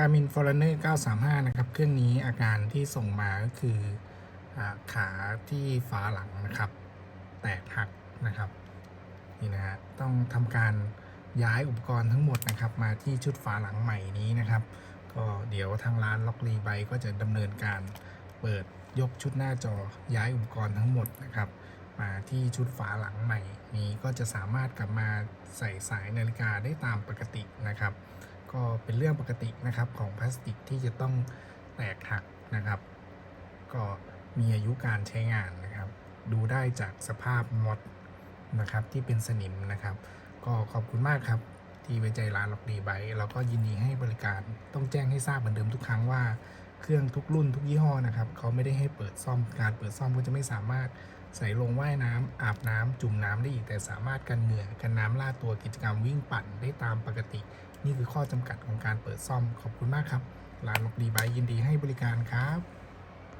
Garmin Forerunner 935 นะครับ เครื่องนี้อาการที่ส่งมาก็คืออขาที่ฝาหลังนะครับ แตกหักนะครับนี่นะฮะต้องทำการย้ายอุปกรณ์ทั้งหมดนะครับ มาที่ชุดฝาหลังใหม่นี้นะครับ ก็เดี๋ยวทางร้านล็อกรีไบก็จะดำเนินการเปิดยกชุดหน้าจอย้ายอุปกรณ์ทั้งหมดนะครับ มาที่ชุดฝาหลังใหม่นี้ก็จะสามารถกลับมาใส่สายนาฬิกาได้ตามปกตินะครับ ก็เป็นเรื่องปกตินะครับของพลาสติกที่จะต้องแตกหักนะครับ ก็มีอายุการใช้งานนะครับ ดูได้จากสภาพมดนะครับที่เป็นสนิมนะครับ ก็ขอบคุณมากครับที่ไว้ใจร้านล็อกดีไบเราก็ยินดีให้บริการต้องแจ้งให้ทราบเหมือนเดิมทุกครั้งว่า เครื่องทุกรุ่นทุกยี่ห้อนะครับเขาไม่ได้ให้เปิดซ่อมการเปิดซ่อมก็จะไม่สามารถใส่ลงว่ายน้ำอาบน้ำจุ่มน้ำได้อีกแต่สามารถกันเหงื่อกันน้ำลาดตัวกิจกรรมวิ่งปั่นได้ตามปกติ นี่คือข้อจำกัดของการเปิดซ่อมขอบคุณมากครับร้านล็อกดีบายยินดีให้บริการครับ